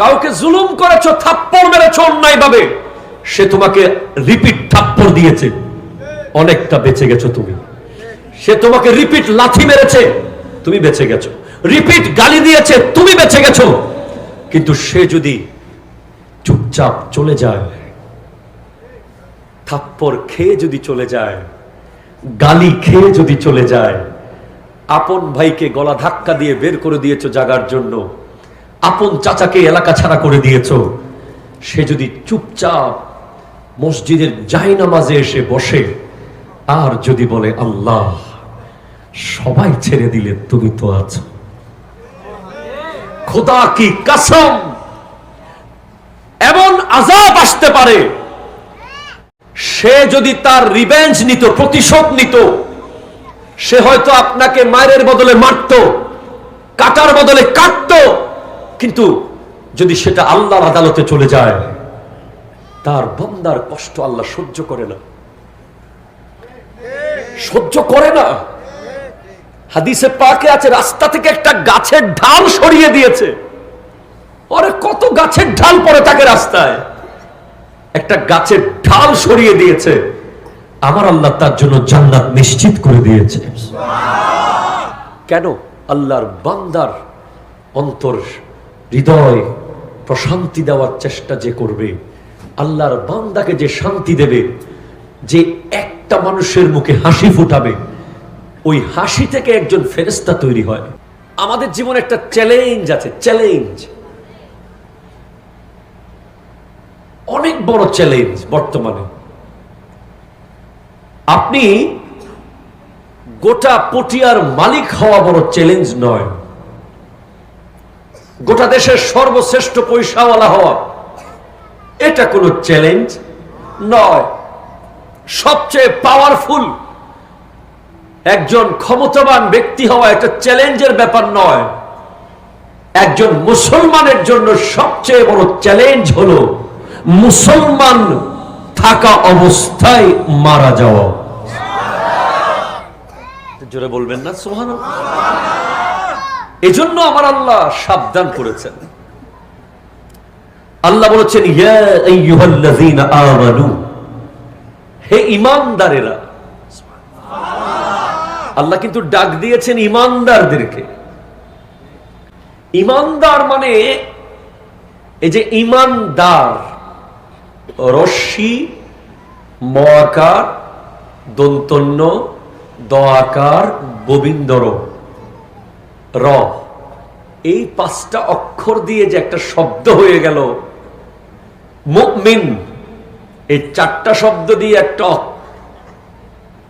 কাউকে জুলুম করেছ, থাপ্পড় মেরেছো অন্যায় ভাবে সে তোমাকে রিপিট থাপ্পড় দিয়েছে। অনেকটা বেঁচে গেছো তুমি। সে তোমাকে রিপিট লাথি মেরেছে, তুমি বেঁচে গেছো। রিপিট গালি দিয়েছে, তুমি বেঁচে গেছো। কিন্তু সে যদি চুপচাপ চলে যায়, থাপ্পড় খেয়ে যদি চলে যায়, গালি খেয়ে যদি চলে যায়, আপন ভাইকে গলা ধাক্কা দিয়ে বের করে দিয়েছ জাগার জন্য আপন চাচাকে এলাকা ছাড়া করে দিয়েছ। সে যদি চুপচাপ মসজিদের জায়নামাজে এসে বসে, আর যদি বলে, আল্লাহ, সবাই ছেড়ে দিলে তুমি তো আছো। খোদা কি কসম? এমন আজাব আসতে পারে। সে যদি তার রিভেঞ্জ নিত, প্রতিশোধ নিত, সে হয়তো আপনাকে মায়ের বদলে মারত, কাটার বদলে কাটত কিন্তু যদি সেটা আল্লাহর আদালতে চলে যায়, তার বন্দার কষ্ট আল্লাহ সহ্য করে না। সহ্য করে না। হাদিসে পাকে আছে, রাস্তা থেকে একটা গাছের ঢাল সরিয়ে দিয়েছে। ওরে কত গাছের ঢাল পরে থাকে রাস্তায়। একটা গাছের ঢাল সরিয়ে দিয়েছে। আমার আল্লাহ তার জন্য জান্নাত নিশ্চিত করে দিয়েছে। কেন? আল্লাহর বান্দার অন্তর হৃদয় প্রশান্তি দেওয়ার চেষ্টা যে করবে, আল্লাহর বান্দাকে যে শান্তি দেবে, যে একটা মানুষের মুখে হাসি ফুটাবে, ওই হাসি থেকে একজন ফেরেস্তা তৈরি হয়। আমাদের জীবনে একটা চ্যালেঞ্জ আছে চ্যালেঞ্জ অনেক বড় চ্যালেঞ্জ বর্তমানে। আপনি গোটা পটিয়ার মালিক হওয়া বড় চ্যালেঞ্জ নয়। গোটা দেশের সর্বশ্রেষ্ঠ পয়সাওয়ালা হওয়া। এটা কোনো চ্যালেঞ্জ নয়। সবচেয়ে পাওয়ারফুল একজন ক্ষমতাবান ব্যক্তি হওয়া একটা চ্যালেঞ্জের ব্যাপার নয়। একজন মুসলমানের জন্য সবচেয়ে বড় চ্যালেঞ্জ হলো মুসলমান থাকা অবস্থায় মারা যাওয়া। জোরে বলবেন না সোহান এজন্য আমার আল্লাহ সাবধান করেছেন। আল্লাহ বলেছেন হে ঈমানদারেরা আল্লাহ কিন্তু ডাক দিয়েছেন ঈমানদারদেরকে ঈমানদার মানে এই যে ইমানদার, রশ্মি ময়াকার দন্তন্য, দয়াকার গোবিন্দর র। এই পাঁচটা অক্ষর দিয়ে যে একটা শব্দ হয়ে গেল মুকমিন এই চারটা শব্দ দিয়ে একটা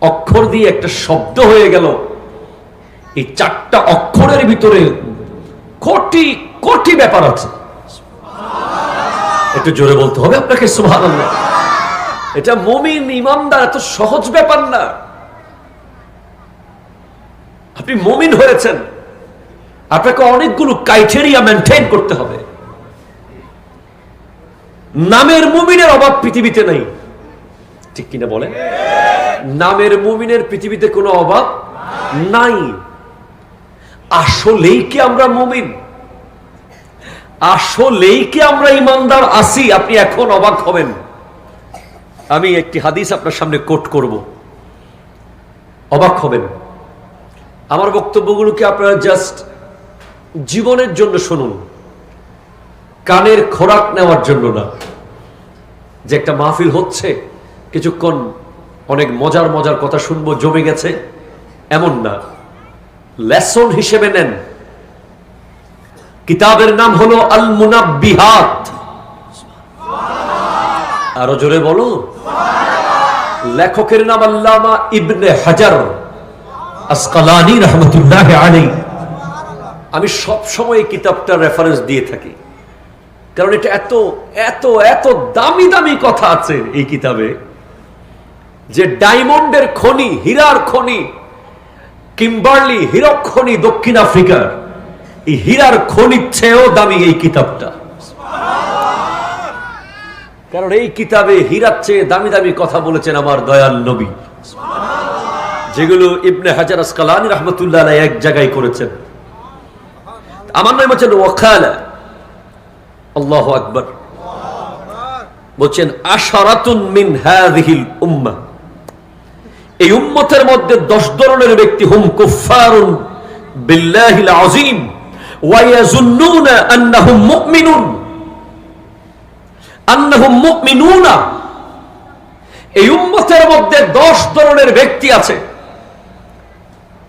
অক্ষর দিয়ে একটা শব্দ হয়ে গেল। এই চারটা অক্ষরের ভিতরে কোটি কোটি ব্যাপার আছে। একটু জোরে বলতে হবে আপনাকে সুভান এটা মমিন ইমানদার এত সহজ ব্যাপার না। আপনি মমিন হয়েছেন। আপনাকে অনেকগুলো ক্রাইটেরিয়া মেনটেন করতে হবে। নামের মুমিনের অভাব পৃথিবীতে নেই। ঠিক কিনা বলে নামের মুমিনের পৃথিবীতে কোনো অভাব নাই। আসলেই কি আমরা মুমিন? আসলেই কি আমরা ইমানদার আসি আপনি এখন অবাক হবেন। আমি একটি হাদিস আপনার সামনে কোট করব। অবাক হবেন। আমার বক্তব্যগুলোকে আপনারা জাস্ট জীবনের জন্য শুনুন। কানের খোরাক নেওয়ার জন্য না। যে একটা মাহফিল হচ্ছে, কিছুক্ষণ অনেক মজার মজার কথা শুনব, জমে গেছে, এমন না। লেসন হিসেবে নেন। কিতাবের নাম হলো আল মুনাব্বিহাত আরও জোরে বলো। লেখকের নাম আল্লামা ইবনে হাজার। আসকালানি রহমতুল্লাহ আলী আমি সব সময় এই কিতাবটার রেফারেন্স দিয়ে থাকি। কারণ এটা এত এত এত দামি দামি কথা আছে এই কিতাবে যে ডায়মন্ডের খনি, হীরার খনি, কিম্বার্লি হীরক খনি দক্ষিণ আফ্রিকার, এই হীরার খনির চেয়েও দামি এই কিতাবটা। কারণ এই কিতাবে হীরার চেয়ে দামি দামি কথা বলেছেন আমার দয়াল নবী। যেগুলো ইবনে হাজার আসকালানি রহমতুল্লাহ এক জায়গায় করেছেন। আমার হচ্ছেন ওয়াকালা আল্লাহ আকবর। বলছেন, আশারাতুন মিন হাযিহিল উম্মাহ এই উম্মতের মধ্যে দশ ধরনের ব্যক্তি হুম কুফফারুন বিল্লাহিল আযীম, ওয়া ইয়াজুন্নুনা আন্নাহুম মুমিনুন। আন্নাহুম মুমিনুনা। এই উম্মতের মধ্যে দশ ধরনের ব্যক্তি আছে,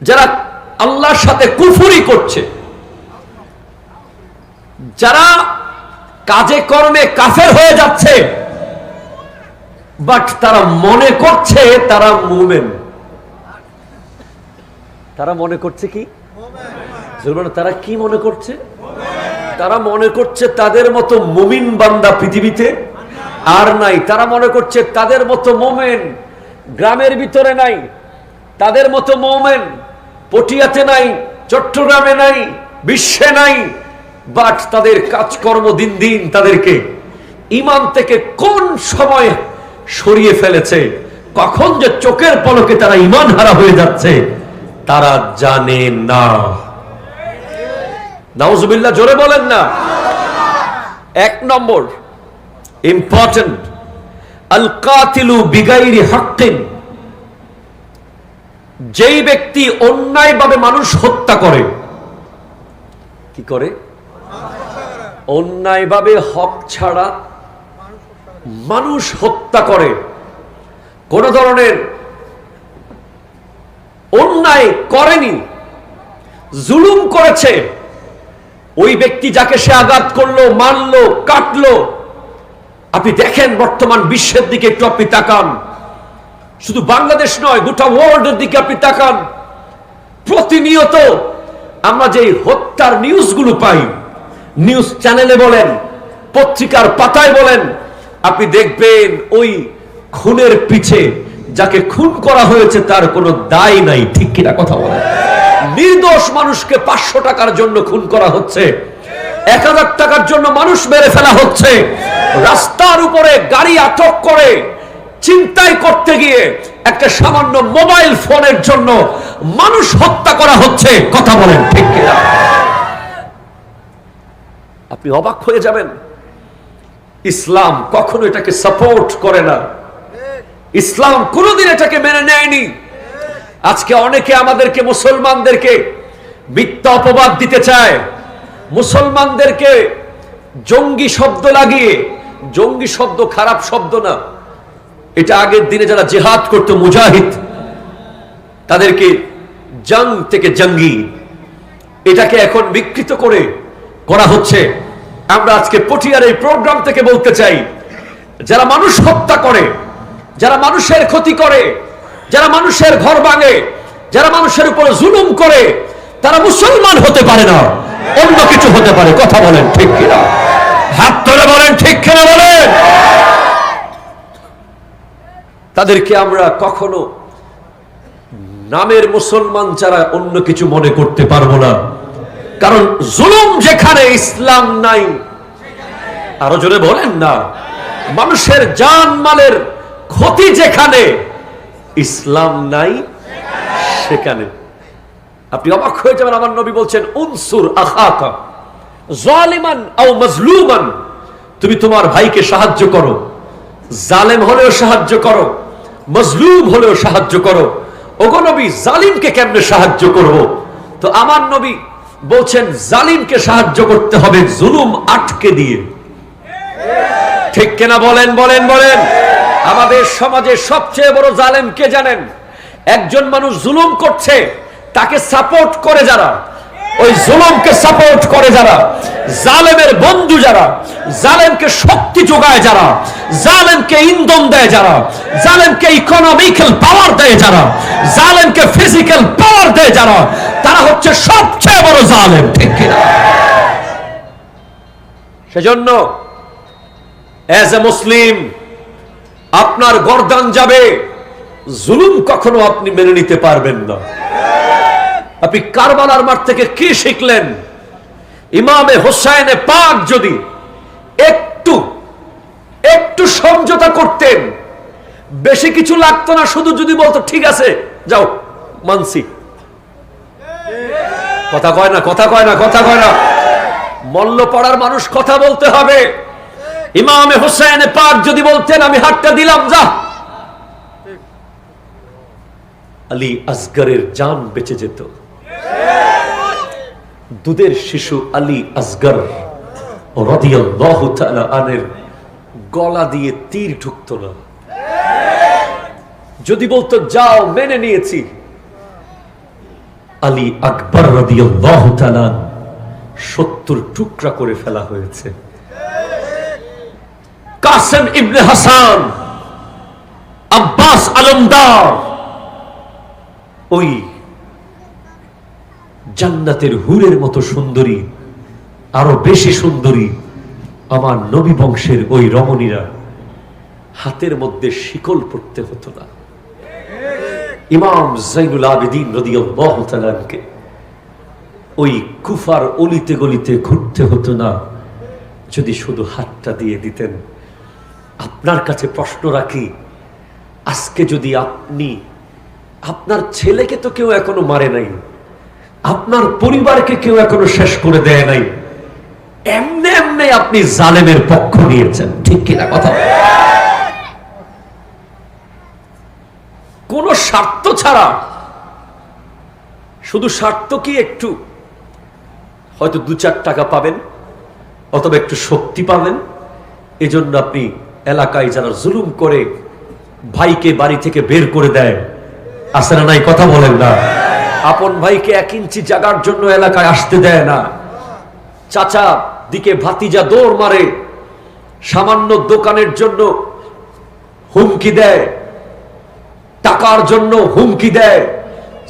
যারা আল্লাহর সাথে কুফুরি করছে। যারা কাজে কর্মে কাফের হয়ে যাচ্ছে বাট তারা মনে করছে তারা মুমেন। তারা মনে করছে কি? তারা কি মনে করছে? তারা মনে করছে তাদের মতো মুমিন বান্দা পৃথিবীতে আর নাই। তারা মনে করছে তাদের মতো মোমেন গ্রামের ভিতরে নাই। তাদের মতো মোমেন পটিয়াতে নাই, চট্টগ্রামে নাই, বিশ্বে নাই। বাট তাদের কাজকর্ম দিন দিন তাদেরকে ইমান থেকে কোন সময় সরিয়ে ফেলেছে? কখন যে চোখের পলকে তারা ইমান হারা হয়ে যাচ্ছে, তারা জানে না। নাউজুবিল্লাহ, জোরে বলেন না। এক নম্বর ইম্পর্টেন্ট আল কাতিলু বিগাইরি হাক্কিন, যেই ব্যক্তি অন্যায়ভাবে মানুষ হত্যা করে, কি করে? অন্যায়ভাবে হক ছাড়া মানুষ হত্যা করে। কোন ধরনের অন্যায় করেনি, জুলুম করেছে, ওই ব্যক্তি যাকে সে আঘাত করল, মারলো, কাটলো। আপনি দেখেন বর্তমান বিশ্বের দিকে একটু আপনি তাকান। শুধু বাংলাদেশ নয়, গোটা ওয়ার্ল্ডের দিকে আপনি তাকান। প্রতিনিয়ত আমরা যে হত্যার নিউজগুলো পাই নিউজ চ্যানেলে বলেন, পত্রিকার পাতায় বলেন, আপনি দেখবেন ওই খুনের পিছে যাকে খুন করা হয়েছে তার কোনো দায় নাই, ঠিক কিনা কথা বলেন। নির্দোষ মানুষকে পাঁচশো টাকার জন্য খুন করা হচ্ছে, এক হাজার টাকার জন্য মানুষ মেরে ফেলা হচ্ছে, রাস্তার উপরে গাড়ি আটক করে চিন্তাই করতে গিয়ে একটা সামান্য মোবাইল ফোনের জন্য মানুষ হত্যা করা হচ্ছে, কথা বলেন, ঠিক কিনা? আপনি অবাক হয়ে যাবেন। ইসলাম কখনো এটাকে সাপোর্ট করে না। ইসলাম কোনোদিন এটাকে মেনে নেয়নি। আজকে অনেকে আমাদেরকে মুসলমানদেরকে মিথ্যা অপবাদ দিতে চায়। মুসলমানদেরকে জঙ্গি শব্দ লাগিয়ে, জঙ্গি শব্দ খারাপ শব্দ না। এটা আগের দিনে যারা জেহাদ করতো, মুজাহিদ, তাদেরকে জং থেকে জঙ্গি, এটাকে এখন বিকৃত করে করা হচ্ছে। আমরা আজকে পটিয়ার এই প্রোগ্রাম থেকে বলতে চাই, যারা মানুষ হত্যা করে, যারা মানুষের ক্ষতি করে, যারা মানুষের ঘর ভাঙে, যারা মানুষের উপর জুলুম করে, তারা মুসলমান হতে পারে না, অন্য কিছু হতে পারে, কথা বলেন ঠিক কিনা? হাত ধরে বলেন ঠিক কিনা বলেন? তাদেরকে আমরা কখনো নামের মুসলমান ছাড়া অন্য কিছু মনে করতে পারব না। কারণ জুলুম যেখানে ইসলাম নাই, আরও জোরে বলেন না, মানুষের জান মালের ক্ষতি যেখানে, ইসলাম নাই সেখানে। আপনি অবাক হয়ে যাবেন, আমার নবী বলছেন, উনসুর আখাকা, জালিমান আও মাজলুমান, তুমি তোমার ভাইকে সাহায্য করো, জালেম হলেও সাহায্য করো, মজলুম হলেও সাহায্য করো। ওগো নবী, জালিমকে কেমনে সাহায্য করব? তো আমার নবী বলছেন, জালিমকে সাহায্য করতে হবে জুলুম আটকে দিয়ে। ঠিক কেনা বলেন বলেন বলেন। আমাদের সমাজে সবচেয়ে বড় জালেম কে জানেন? একজন মানুষ জুলুম করছে, তাকে সাপোর্ট করে যারা ওই জুলুমকে সাপোর্ট করে যারা, জালেমের বন্ধু যারা, জালেমকে শক্তি যোগায় যারা, জালেমকে ইন্ধন দেয় যারা, জালেমকে ইকোনমিক্যাল পাওয়ার দেয় যারা, জালেমকে ফিজিক্যাল পাওয়ার দেয় যারা, তারা হচ্ছে সবচেয়ে বড় জালেম, ঠিক কিনা? সেজন্য অ্যাজ এ মুসলিম আপনার গর্দান যাবে, জুলুম কখনো আপনি মেনে নিতে পারবেন না। আপনি কারবালার মাঠ থেকে কি শিখলেন? ইমামে হোসাইনে পাক যদি একটু একটু সমঝোতা করতেন, বেশি কিছু লাগতো না, শুধু যদি বলতো, ঠিক আছে, যাও মানসি কথা কয় না, কথা কয় না, কথা কয় না। মল্ল পড়ার মানুষ কথা বলতে হবে। ইমামে হোসেন পাক যদি বলতেন, আমি হাতটা দিলাম, যা। আলী আসগরের জান বেঁচে যেত। দুধের শিশু আলী আসগর আনের গলা দিয়ে তীর ঢুকতো না। যদি বলতো, যাও, মেনে নিয়েছি। আলী আকবর সত্তর টুকরা করে ফেলা হয়েছে। কাসেম ইবনে হাসান, আব্বাস আলমদার, ওই জান্নাতের হুরের মতো সুন্দরী, আরও বেশি সুন্দরী আমার নবী বংশের ওই রমণীরা। হাতের মধ্যে শিকল পড়তে হতো না। ইমাম জাইনুল আবেদিন রাদিয়াল্লাহু তাআলাকে ওই কুফার অলিতে গলিতে ঘুরতে হতো না। যদি শুধু হাতটা দিয়ে দিতেন, আপনার কাছে প্রশ্ন রাখি, আজকে যদি আপনি, আপনার ছেলেকে তো কেউ এখনও মারে নাই। আপনার পরিবারকে কেউ এখনও শেষ করে দেয় নাই। এমনি এমনি আপনি জালেমের পক্ষ নিয়েছেন, ঠিক কিনা কথা? কোন স্বার্থ ছাড়া, শুধু স্বার্থ কি একটু, হয়তো দু চার টাকা পাবেন, অথবা একটু শক্তি পাবেন, এজন্য আপনি এলাকায় যারা জুলুম করে ভাইকে বাড়ি থেকে বের করে দেয়। আসে না নাই? কথা বলেন না। আপন ভাইকে এক ইঞ্চি জাগার জন্য এলাকায় আসতে দেয় না। চাচা দিকে ভাতিজা দৌড় মারে, সামান্য দোকানের জন্য হুমকি দেয়, টাকার জন্য হুমকি দেয়,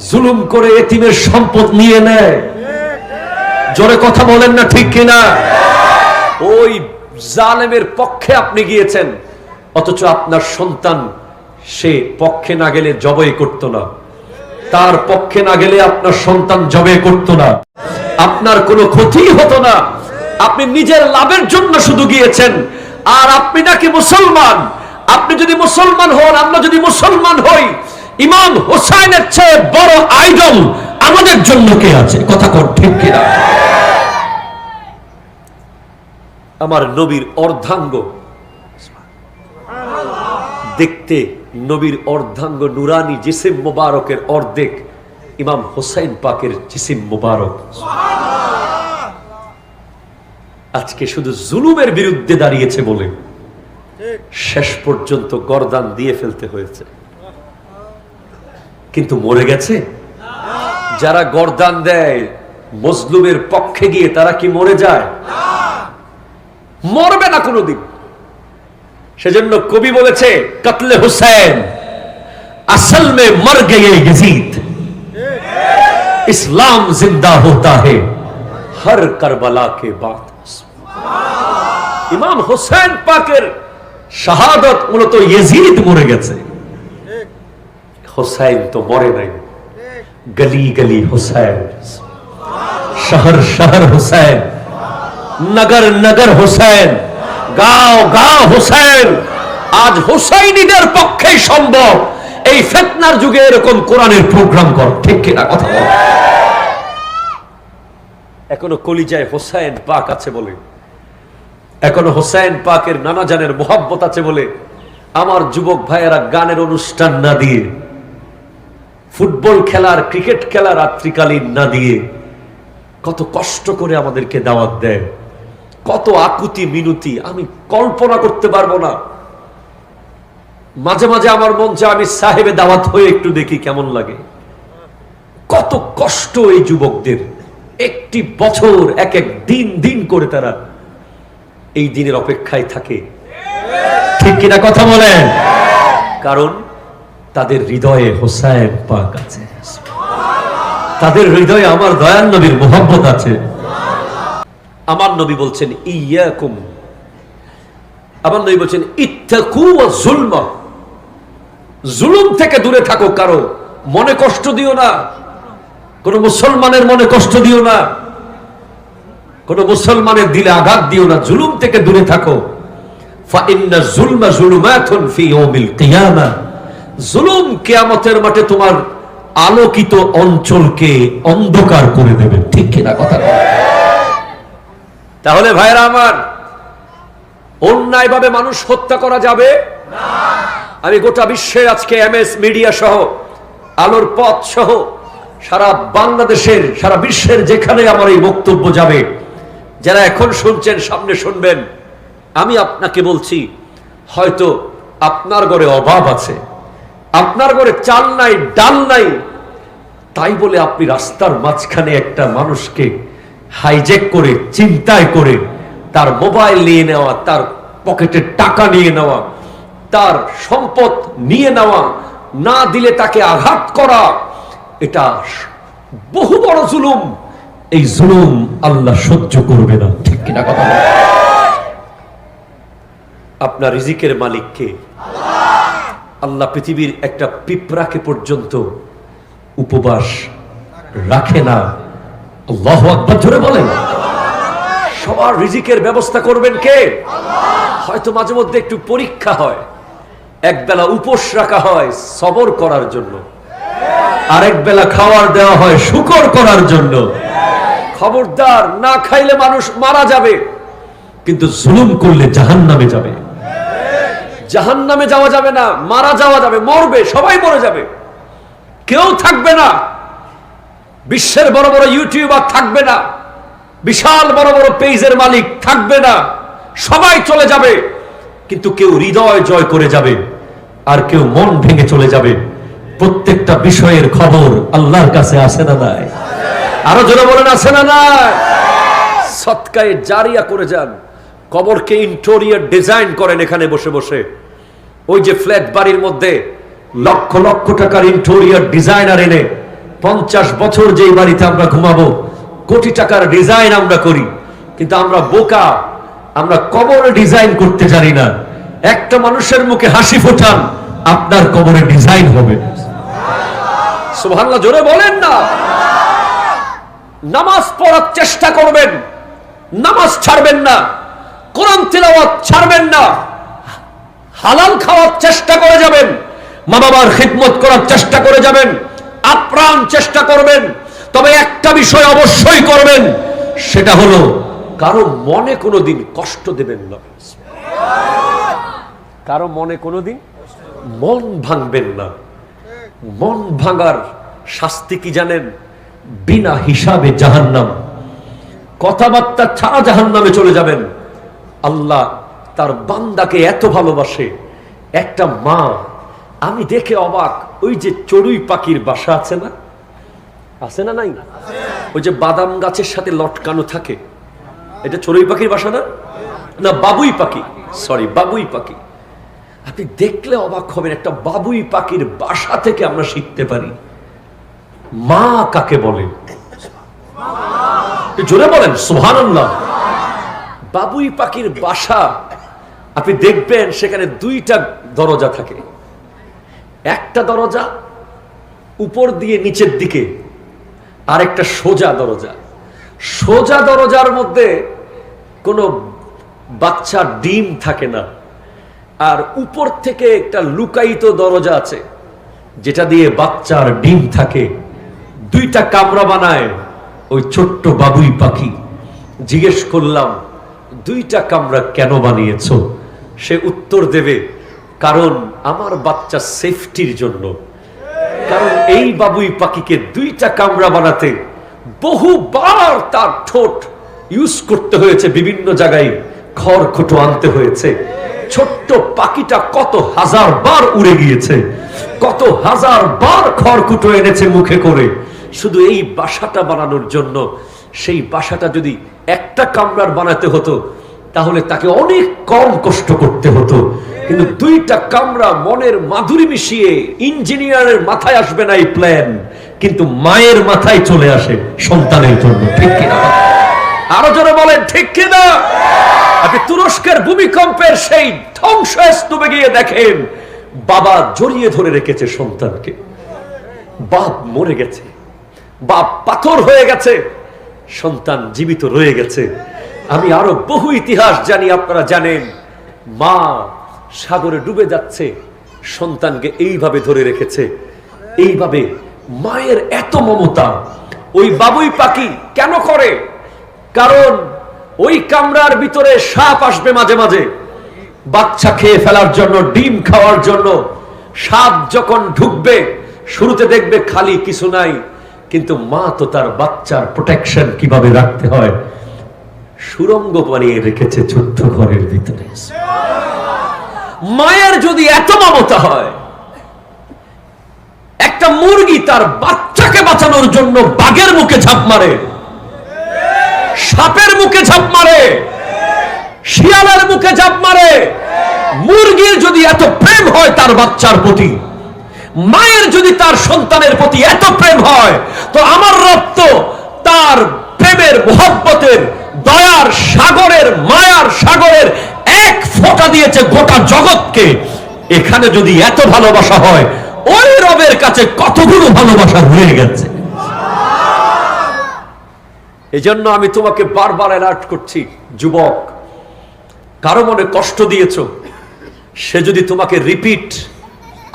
জুলুম করে এতিমের সম্পদ নিয়ে নেয়। জোরে কথা বলেন না ঠিক কিনা? ওই জালেমের পক্ষে আপনি গিয়েছেন, অথচ আপনার সন্তান সে পক্ষে না গেলে জবই করত না। তার পক্ষে না গেলে আপনার সন্তান জবে করত না। আপনার কোনো ক্ষতি হতো না। আপনি নিজের লাভের জন্য শুধু গিয়েছেন। আর আপনি নাকি মুসলমান। আপনি যদি মুসলমান হন, আমরা যদি মুসলমান হই, ইমাম হোসাইনের চেয়ে বড় আইডল আমাদের জন্য কে আছে? কথা কর, ঠিক কিনা? আমার নবীর অর্ধাঙ্গ। দেখতে নবীর অর্ধাঙ্গ নুরানি জিসিম মোবারকের অর্ধেক ইমাম হোসাইন পাকের জিসিম মোবারক। আজকে শুধু জুলুমের বিরুদ্ধে দাঁড়িয়েছে বলে শেষ পর্যন্ত গরদান দিয়ে ফেলতে হয়েছে। কিন্তু মরে গেছে? যারা গরদান দেয়, মজলুমের পক্ষে গিয়ে তারা কি মরে যায়? মরবে না কোনোদিন। সেজন্য কবি বলেছে কাতলে হুসেন আসল মে মর গয়ে গজিদ ইসলাম জিন্দা হতা হে হর करबला के बाद ইমাম হোসেন পাকের শাহাদত মূলত ইজিদ মরে গেছে হোসেন তো মরে নাই গলি গলি হোসেন শহর শহর হোসেন নগর নগর হোসেন গাঁও গাঁও হোসেন। আজ হোসাইনিদের পক্ষে সম্ভব। এই ফেতনার যুগে এরকম কোরআনের প্রোগ্রাম কর। ঠিক কিনা কথা বল। এখনও কলিজায় হোসাইন পাক আছে বলে। এখনও হোসাইন পাকের নানা জানের মোহাব্বত আছে বলে। আমার যুবক ভাইয়েরা, গানের অনুষ্ঠান না দিয়ে, ফুটবল খেলার, ক্রিকেট খেলা রাত্রিকালীন না দিয়ে, কত কষ্ট করে আমাদেরকে দাওয়াত দেয়। কত আকুতি মিনুতি, আমি কল্পনা করতে পারব না। মাঝে মাঝে আমার মন চায় আমি সাহেবে দাওয়াত হয়ে একটু দেখি কেমন লাগে। কত কষ্ট এই যুবকদের, একটি বছর, এক এক দিন দিন করে তারা এই দিনের অপেক্ষায় থাকে। ঠিক কিনা কথা বলেন? কারণ তাদের হৃদয়ে হোসাইন পাক আছে। তাদের হৃদয়ে আমার দয়াল নবীর মোহাম্মত আছে। আমার নবী বলছেন, ইয়াকুম। আমার নবী বলছেন, ইত্তাকু জুলমা। জুলুম থেকে দূরে থাকো কারও, মনে কষ্ট দিও না। কোন মুসলমানের মনে কষ্ট দিও না। কোন মুসলমানের দিলে আঘাত দিও না, জুলুম থেকে দূরে থাকো। জুলমা কিয়ামতের মাঠে তোমার আলোকিত অঞ্চলকে অন্ধকার করে দেবে। ঠিক কিনা কথা? তাহলে ভাইরা আমার, অন্যায়ভাবে মানুষ হত্যা করা যাবে? আমি গোটা বিশ্বে আজকে এম এস মিডিয়া সহ, আলোর পথ সহ, সারা বাংলাদেশের, সারা বিশ্বের যেখানে আমার এই বক্তব্য যাবে, যারা এখন শুনছেন, সামনে শুনবেন, আমি আপনাকে বলছি, হয়তো আপনার ঘরে অভাব আছে, আপনার ঘরে চাল নাই, ডাল নাই, তাই বলে আপনি রাস্তার মাঝখানে একটা মানুষকে হাইজেক করে চিন্তায় করে, তার মোবাইল নিয়ে নেওয়া, তার পকেটের টাকা নিয়ে নেওয়া, তার সম্পদ নিয়ে নেওয়া, না দিলে তাকে আঘাত করা, এটা বহু বড় জুলুম। এই জুলুম আল্লাহ সহ্য করবে না। ঠিক কিনা কথা আপনার রিজিকের মালিককে আল্লাহ পৃথিবীর একটা পিঁপড়াকে পর্যন্ত উপবাস রাখে না। আল্লাহ আকবর ধরে বলেন। সবার রিজিকের ব্যবস্থা করবেন কে? হয়তো মাঝে মধ্যে একটু পরীক্ষা হয় এক বেলা উপোস রাখা হয় সবর করার জন্য। আরেক বেলা খাওয়ার দেওয়া হয় শুকর করার জন্য। খবরদার না খাইলে মানুষ মারা যাবে, কিন্তু জুলুম করলে জাহান নামে যাবে। জাহান নামে যাওয়া যাবে না, মারা যাওয়া যাবে, মরবে, সবাই মরে যাবে। কেউ থাকবে না বিশ্বের বড় বড় ইউটিউবার থাকবে না। বিশাল বড় বড় পেজের মালিক থাকবে না। সবাই চলে যাবে। কিন্তু কেউ হৃদয় জয় করে যাবে। আর কেউ মন ভেঙে চলে যাবে। প্রত্যেকটা বিষয়ের খবর আল্লাহর কাছে আসে না নাই? আরও জোরে বলেন আসে না নাই? সৎকায়ে জারিয়া করে যান। কবরকে ইন্টোরিয়ার ডিজাইন করেন এখানে বসে বসে। ওই যে ফ্ল্যাট বাড়ির মধ্যে লক্ষ লক্ষ টাকার ইন্টোরিয়ার ডিজাইনার এনে পঞ্চাশ বছর যেই বাড়িতে আমরা ঘুমাবো, কোটি টাকার ডিজাইন আমরা করি, কিন্তু আমরা বোকা, আমরা কবর ডিজাইন করতে জানি না। একটা মানুষের মুখে হাসি ফোটান, আপনার কবরে ডিজাইন হবে। সুবহানাল্লাহ, জোরে বলেন না। নামাজ পড়ার চেষ্টা করবেন, নামাজ ছাড়বেন না, কোরআন তিলাওয়াত ছাড়বেন না, হালাল খাওয়ার চেষ্টা করে যাবেন মা বাবার খিদমত করার চেষ্টা করে যাবেন আপ্রাণ চেষ্টা করবেন। তবে একটা বিষয় অবশ্যই করবেন, সেটা হলো কারও মনে কোনোদিন কষ্ট দেবেন না। কারও মনে কোনোদিন মন ভাঙবেন না। মন ভাঙার শাস্তি কি জানেন? বিনা হিসাবে জাহান্নাম। কথাবার্তা ছাড়া জাহান্নামে চলে যাবেন। আল্লাহ তার বান্দাকে এত ভালোবাসে। একটা মা, আমি দেখে অবাক ওই যে চড়ুই পাখির বাসা আছে না? আছে না নাই? ওই যে বাদাম গাছের সাথে লটকানো থাকে। এটা চড়ুই পাখির বাসা না? না, বাবুই পাখি। সরি বাবুই পাখি। আপনি দেখলে অবাক হবেন, একটা বাবুই পাখির বাসা থেকে আমরা শিখতে পারি। মা কাকে বলে? জোরে বলেন, সুবহানাল্লাহ। বাবুই পাখির বাসা, আপনি দেখবেন সেখানে দুইটা দরজা থাকে। একটা দরজা, উপর দিয়ে নিচের দিকে আর একটা সোজা দরজা। সোজা দরজার মধ্যে কোনো বাচ্চা ডিম থাকে না। আর উপর থেকে একটা লুকায়িত দরজা আছে, যেটা দিয়ে বাচ্চার ডিম থাকে। দুইটা কামরা বানায় ওই ছোট্ট বাবুই পাখি। জিজ্ঞেস করলাম, দুইটা কামরা কেন বানিয়েছো? সে উত্তর দেবে, কারণ আমার বাচ্চা সেফটির জন্য। কারণ এই বাবুই পাখিকে দুইটা কামরা বানাতে বহুবার তার ঠোঁট ইউজ করতে হয়েছে বিভিন্ন জায়গায়। খড়খুটো আনতে হয়েছে। ছোট্ট পাখিটা কত হাজার বার উড়ে গিয়েছে। কত হাজার বার খড়কুটো এনেছে মুখে করে। শুধু এই বাসাটা বানানোর জন্য, সেই বাসাটা যদি একটা কামরার বানাতে হতো তাহলে তাকে অনেক কম কষ্ট করতে হতো। কিন্তু দুইটা কামরা মনের মাধুরী মিশিয়ে ইঞ্জিনিয়ারের মাথায় আসবে না এই প্ল্যান কিন্তু মায়ের মাথায় চলে আসে সন্তানের জন্য। ঠিক কিনা? আরও জোরে বলেন, ঠিক কিনা? আপনি তুরস্কের ভূমিকম্পের সেই ধ্বংস স্তূপে গিয়ে দেখেন, বাবা জড়িয়ে ধরে রেখেছে সন্তানকে। বাপ মরে গেছে, বাপ পাথর হয়ে গেছে, সন্তান জীবিত রয়ে গেছে। আমি আরও বহু ইতিহাস জানি, আপনারা জানেন। মা সাগরে ডুবে যাচ্ছে, সন্তানকে এইভাবে ধরে রেখেছে। এইভাবে মায়ের এত মমতা, ওই বাবুই পাখি কেন করে? কারণ ওই কামরার ভিতরে সাপ আসবে মাঝে মাঝে। বাচ্চা খেয়ে ফেলার জন্য, ডিম খাওয়ার জন্য, সাপ যখন ঢুকবে, শুরুতে দেখবে খালি কিছু নাই। কিন্তু মা তো তার বাচ্চার প্রোটেকশন কীভাবে রাখতে হয়? সুরঙ্গ বানিয়ে রেখেছে ছোট্ট ঘরের ভিতরে। মায়ের যদি এত মমতা হয়, একটা মুরগি তার বাচ্চাকে বাঁচানোর জন্য বাঘের মুখে ঝাঁপ মারে, সাপের মুখে ঝাঁপ মারে, শিয়ালের মুখে ঝাঁপ মারে, মুরগির যদি এত প্রেম হয় তার বাচ্চার প্রতি, মায়ের যদি তার সন্তানের প্রতি এত প্রেম হয় তো আমার রক্ত তার প্রেমের মোহব্বতের দয়ার সাগরের মায়ার সাগরের এক ফোঁটা দিয়েছে গোটা জগৎকে এখানে যদি এত ভালোবাসা হয়, ওই রবের কাছে কতগুলো ভালোবাসা রয়ে গেছে। এজন্য আমি তোমাকে বারবার অ্যালার্ট করছি, যুবক, কারও মনে কষ্ট দিয়েছ? সে যদি তোমাকে রিপিট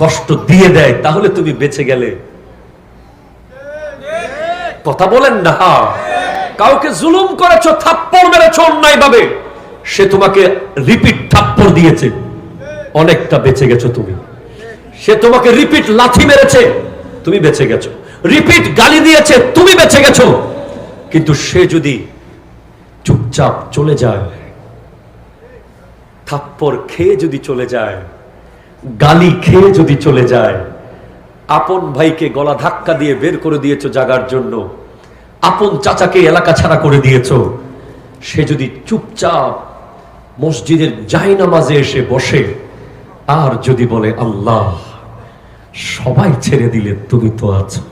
কষ্ট দিয়ে দেয়, তাহলে তুমি বেঁচে গেলে। কথা বলেন না কাউকে জুলুম করেছ, থাপ্পড় মেরেছ অন্যায় ভাবে সে তোমাকে রিপিট থাপ্পড় দিয়েছে। অনেকটা বেঁচে গেছো তুমি। সে তোমাকে রিপিট লাথি মেরেছে, তুমি বেঁচে গেছো। রিপিট গালি দিয়েছে, তুমি বেঁচে গেছো। কিন্তু সে যদি চুপচাপ চলে যায়, থাপ্পড় খেয়ে যদি চলে যায়, গালি খেয়ে যদি চলে যায়, আপন ভাইকে গলা ধাক্কা দিয়ে বের করে দিয়েছ জাগার জন্য, আপন চাচাকে এলাকা ছাড়া করে দিয়েছ, সে যদি চুপচাপ মসজিদের জায়নামাজে এসে বসে আর যদি বলে, আল্লাহ, সবাই ছেড়ে দিলে তুমি তো আছো।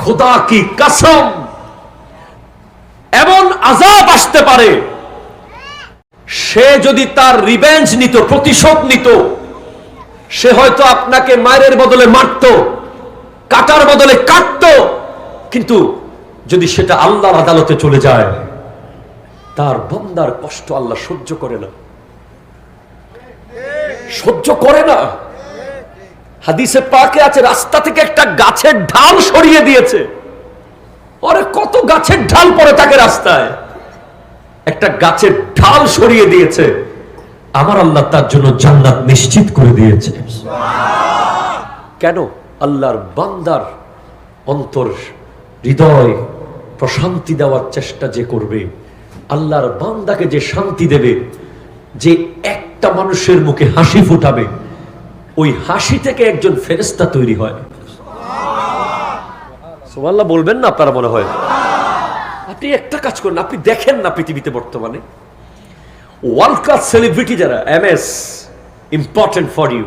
খোদা কি কসম? এমন আজাব আসতে পারে, সে যদি তার রিভেঞ্জ নিত, প্রতিশোধ নিত, সে হয়তো আপনাকে মায়ের বদলে মারত, কাটার বদলে কাটত, কিন্তু যদি সেটা আল্লাহর আদালতে চলে যায়, তার বন্দার কষ্ট আল্লাহ সহ্য করে না। সহ্য করে না। হাদিসে পাকে আছে, রাস্তা থেকে একটা গাছের ঢাল সরিয়ে দিয়েছে। ওরে কত গাছের ঢাল পড়ে থাকে রাস্তায়। একটা গাছের ঢাল সরিয়ে দিয়েছে। আমার আল্লাহ তার জন্য জান্নাত নিশ্চিত করে দিয়েছে। কেন? আল্লাহর বান্দার অন্তর হৃদয় প্রশান্তি দেওয়ার চেষ্টা যে করবে, আল্লাহর বান্দাকে যে শান্তি দেবে, যে একটা মানুষের মুখে হাসি ফুটাবে। ওই হাসি থেকে একজন ফেরেস্তা তৈরি হয়। সোমাল্লাহ বলবেন না আপনারা মনে হয়। আপনি একটা কাজ করেন, আপনি দেখেন না পৃথিবীতে বর্তমানে। ওয়ার্ল্ড ক্লাস সেলিব্রিটি যারা M S important for you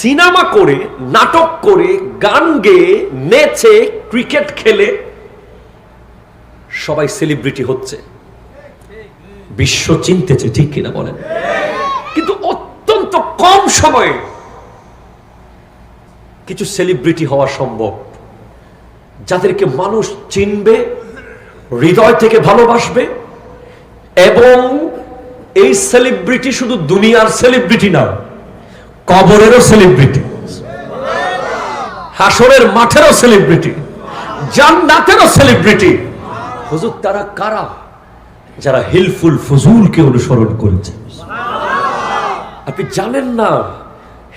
cinema করে, নাটক করে, গান গেয়ে, নেচে, ক্রিকেট খেলে সবাই সেলিব্রিটি হচ্ছে। বিশ্ব চিনতেছে ঠিক কিনা বলেন? কিন্তু অত্যন্ত কম সময়ে কিছু সেলিব্রিটি হওয়া সম্ভব। যাদেরকে মানুষ চিনবে, হৃদয় থেকে ভালোবাসবে, এবং এই সেলিব্রিটি শুধু দুনিয়ার সেলিব্রিটি না, কবরেরও সেলিব্রিটি হাসরের মাঠেরও সেলিব্রিটি জান্নাতেরও সেলিব্রিটি হুজুর, তারা কারা? যারা হিলফুল ফজুলকে অনুসরণ করেছে। আপনি জানেন না,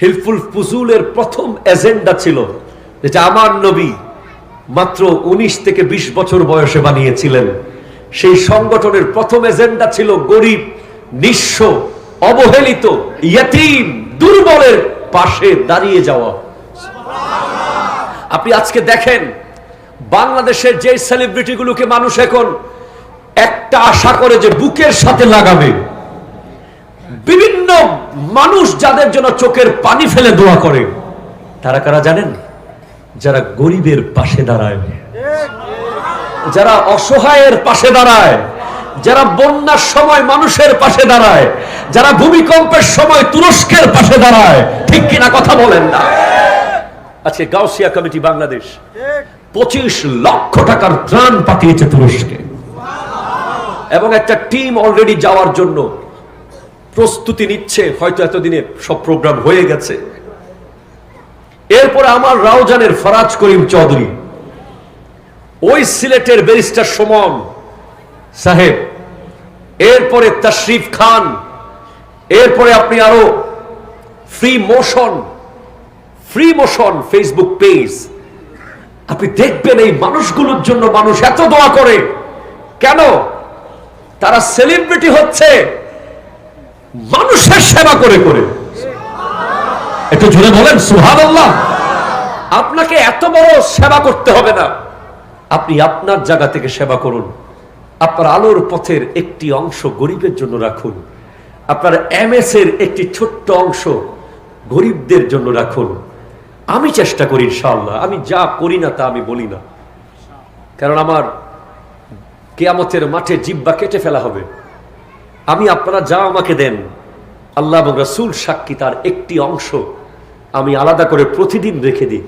হিলফুল ফজুলের প্রথম এজেন্ডা ছিল যেটা আমার নবী মাত্র ১৯ থেকে ২০ বছর বয়সে বানিয়েছিলেন। সেই সংগঠনের প্রথম এজেন্ডা ছিল গরিব, নিঃস্ব, অবহেলিত, ইয়াতিম, দুর্বলের পাশে দাঁড়িয়ে যাওয়া। আপনি আজকে দেখেন, বাংলাদেশের যে সেলিব্রিটিগুলোকে মানুষ এখন একটা আশা করে যে বুকের সাথে লাগাবে। বিভিন্ন মানুষ যাদের জন্য চোখের পানি ফেলে দোয়া করে, তারা কারা জানেন? যারা গরিবের পাশে দাঁড়ায়। যারা অসহায়ের পাশে দাঁড়ায়। যারা বন্যার সময় মানুষের পাশে দাঁড়ায়। যারা ভূমিকম্পের সময় তুরস্কের পাশে দাঁড়ায়। ঠিক কিনা কথা বলেন না। আজকে গাউসিয়া কমিটি বাংলাদেশ পঁচিশ লক্ষ টাকার ত্রাণ পাঠিয়েছে তুরস্কে। এবং একটা টিম অলরেডি যাওয়ার জন্য প্রস্তুতি নিচ্ছে, হয়তো এতদিনে সব প্রোগ্রাম হয়ে গেছে। এরপরে আমার রাউজানের ফরাজ করিম চৌধুরী, ওই সিলেটের ব্যারিস্টার সুমন সাহেব, এরপরে তশরিফ খান, এরপরে আপনি আরও free motion free motion Facebook page আপনি দেখবেন এই মানুষগুলোর জন্য মানুষ এত দোয়া করে। কেন? তারা সেলিব্রিটি হচ্ছে মানুষের সেবা করে করে। একটু জোরে বলেন সুহান আপনাকে এত বড় সেবা করতে হবে না। আপনি আপনার জায়গা থেকে সেবা করুন। আপনার আলোর পথের একটি অংশ গরিবের জন্য রাখুন। আপনার এমএস এর একটি ছোট্ট অংশ গরিবদের জন্য রাখুন। আমি চেষ্টা করি ইনশাআল্লাহ। আমি যা করি না তা আমি বলি না। কারণ আমার কেয়ামতের মাঠে জিব্বা কেটে ফেলা হবে। আমি আপনারা যা আমাকে দেন, আল্লাহ এবং রসুল সাক্ষী তার একটি অংশ আমি আলাদা করে প্রতিদিন রেখে দিই।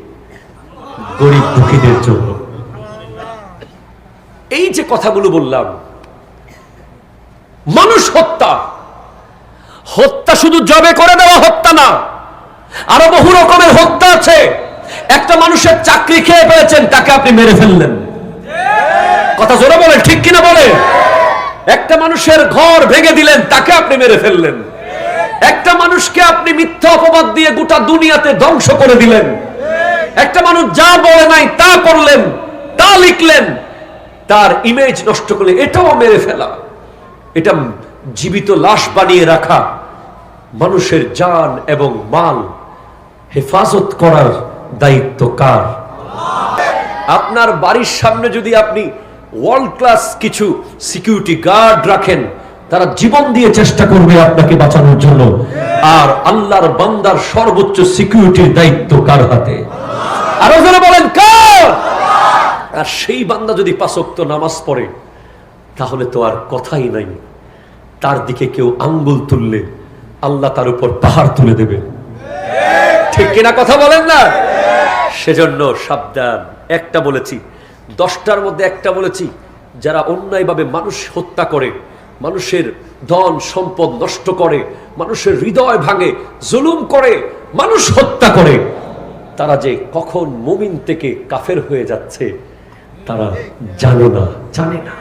গরিব দুঃখীদের জন্য। এই যে কথাগুলো বললাম, মানুষ হত্যা। হত্যা শুধু জবে করে দেওয়া হত্যা না, আরও বহু রকমের হত্যা আছে। একটা মানুষের চাকরি খেয়ে পেয়েছেন তাকে আপনি মেরে ফেললেন। কথা জোরে বলেন, ঠিক কিনা বলে একটা মানুষের ঘর ভেঙে দিলেন, তাকে আপনি মেরে ফেললেন। একটা মানুষকে আপনি মিথ্যা অপবাদ দিয়ে গোটা দুনিয়াতে ধ্বংস করে দিলেন। একটা মানুষ যা বলে নাই তা করলেন, তা লিখলেন। তার ইমেজ নষ্ট করলে এটাও মেরে ফেলা। এটা জীবিত লাশ বানিয়ে রাখা, মানুষের জান এবং মাল হেফাজত করার দায়িত্ব কার? আপনার বাড়ির সামনে যদি আপনি ওয়ার্ল্ড ক্লাস কিছু সিকিউরিটি গার্ড রাখেন। তারা জীবন দিয়ে চেষ্টা করবে আপনাকে বাঁচানোর জন্য। আর আল্লাহর বান্দার সর্বোচ্চ সিকিউরিটির দায়িত্ব কার হাতে? আরও যারা বলেন, কার? আর সেই বান্দা যদি পাঁচক্ত নামাজ পড়ে, তাহলে তো আর কথাই নাই। তার দিকে কেউ আঙ্গুল তুললে আল্লাহ তার উপর পাহাড় তুলে দেবে। ঠিক কিনা কথা বলেন না? সেজন্য সাবধান। একটা বলেছি দশটার মধ্যে একটা বলেছি, যারা অন্যায়ভাবে মানুষ হত্যা করে, মানুষের ধন সম্পদ নষ্ট করে, মানুষের হৃদয় ভাঙে, জুলুম করে, মানুষ হত্যা করে, তারা যে কখন মুমিন থেকে কাফের হয়ে যাচ্ছে, তারা জানে না। জানে না।